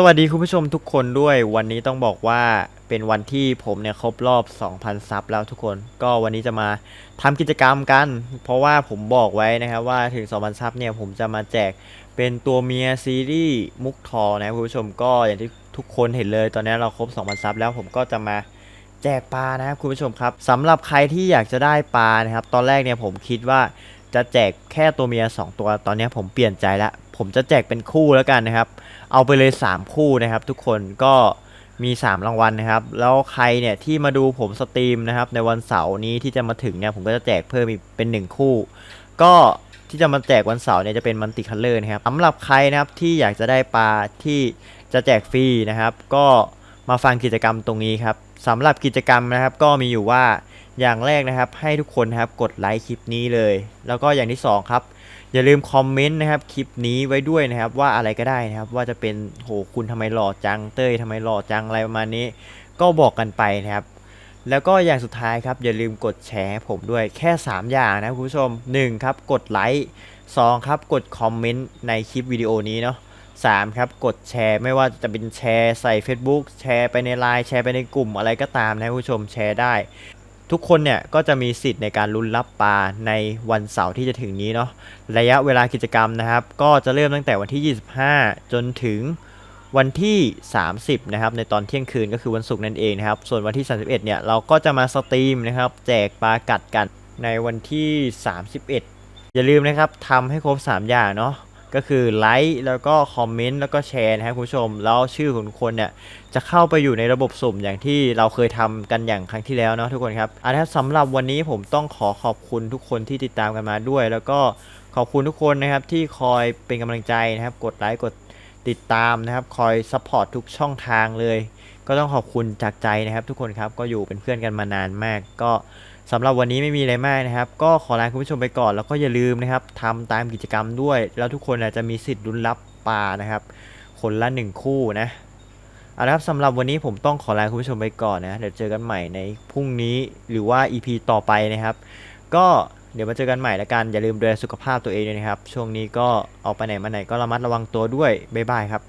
สวัสดีคุณผู้ชมทุกคนด้วยวันนี้ต้องบอกว่าเป็นวันที่ผมเนี่ยครบรอบ 2,000 ซับแล้วทุกคน ก็วันนี้จะมาทำกิจกรรมกัน เพราะว่าผมบอกไว้นะครับว่าถึง 2,000 ซับเนี่ยผมจะมาแจกเป็นตัวเมียซีรีส์มุกทอนะคุณผู้ชมก็อย่างที่ทุกคนเห็นเลยตอนนี้เราครบ 2,000 ซับแล้วผมก็จะมาแจกปลานะครับคุณผู้ชมครับสำหรับใครที่อยากจะได้ปลานะครับตอนแรกเนี่ยผมคิดว่าจะแจกแค่ตัวเมีย 2 ตัวตอนนี้ผมเปลี่ยนใจแล้ว ผมจะแจกเป็นคู่แล้วกันนะครับ เอาไปเลย 3 คู่นะครับ ทุกคนก็มี 3 รางวัลนะครับ แล้วใครเนี่ยที่มาดูผมสตรีมนะครับ ในวันเสาร์นี้ที่จะมาถึงเนี่ยผมก็จะแจกเพิ่มอีกเป็น 1 คู่ ก็ที่จะมาแจกวันเสาร์เนี่ยจะเป็นมันติคัลเลอร์นะครับสำหรับใครนะครับที่อยากจะได้ปลาที่จะแจกฟรีนะครับ ก็มาฟังกิจกรรมตรงนี้ครับสำหรับกิจกรรมนะครับ ก็มีอยู่ว่าอย่างแรกนะครับ ให้ทุกคนนะครับกดไลค์คลิปนี้เลย แล้วก็อย่างที่สองครับ อย่าลืมคอมเมนต์นะครับคลิปนี้ไว้ด้วยนะครับว่าอะไรก็ได้นะครับ ว่าจะเป็นโหคุณทำไมหล่อจังเต้ยทำไมหล่อจังอะไรประมาณนี้ ก็บอกกันไปนะครับ แล้วก็อย่างสุดท้ายครับ อย่าลืมกดแชร์ผมด้วยแค่ 3 อย่างนะคุณผู้ชม 1 ครับ กดไลค์2ครับ กดคอมเมนต์ในคลิปวิดีโอนี้เนาะ3ครับ กดแชร์ไม่ว่าจะเป็นแชร์ใส่ Facebook แชร์ไปในไลน์แชร์ไปในกลุ่มอะไรก็ตามนะคุณผู้ชมแชร์ได้ ทุกคนเนี่ยก็จะมีสิทธิ์ในการลุ้นรับปลาในวันเสาร์ที่จะถึงนี้เนาะระยะเวลากิจกรรมนะครับ ก็จะเริ่มตั้งแต่วันที่ 25 จนถึงวันที่ 30 นะครับ ในตอนเที่ยงคืนก็คือวันศุกร์นั่นเองนะครับ ส่วนวันที่ 31 เนี่ยเราก็จะมาสตรีมนะครับ แจกปลากัดกันในวันที่ 31 อย่าลืมนะครับทำให้ครบ 3 อย่างเนาะ ก็คือไลค์แล้วก็คอมเมนต์แล้วก็แชร์นะครับคุณผู้ชม แล้วชื่อของทุกคนเนี่ยจะเข้าไปอยู่ในระบบสุ่มอย่างที่เราเคยทำกันอย่างครั้งที่แล้วเนาะทุกคนครับอันนี้สำหรับวันนี้ผมต้องขอขอบคุณทุกคนที่ติดตามกันมาด้วย แล้วก็ขอบคุณทุกคนนะครับที่คอยเป็นกำลังใจนะครับ กดไลค์กดติดตามนะครับ คอยซัพพอร์ตทุกช่องทางเลย ก็ต้องขอบคุณจากใจนะครับ ทุกคนครับก็อยู่เป็นเพื่อนกันมานานมากก็ สำหรับวันนี้ไม่มีอะไรมากนะครับ ก็ขอลาคุณผู้ชมไปก่อน แล้วก็อย่าลืมนะครับทำตามกิจกรรมด้วย แล้วทุกคนจะมีสิทธิ์ลุ้นรับปลานะครับ คนละหนึ่งคู่นะเอาละครับสำหรับวันนี้ผมต้องขอลาคุณผู้ชมไปก่อนนะเดี๋ยวเจอกันใหม่ในพรุ่งนี้หรือว่า EP ต่อไปนะครับ ก็เดี๋ยวมาเจอกันใหม่แล้วกันอย่าลืมดูแลสุขภาพตัวเองด้วยนะครับ ช่วงนี้ก็ออกไปไหนมาไหนก็ระมัดระวังตัวด้วยบ๊ายบายครับ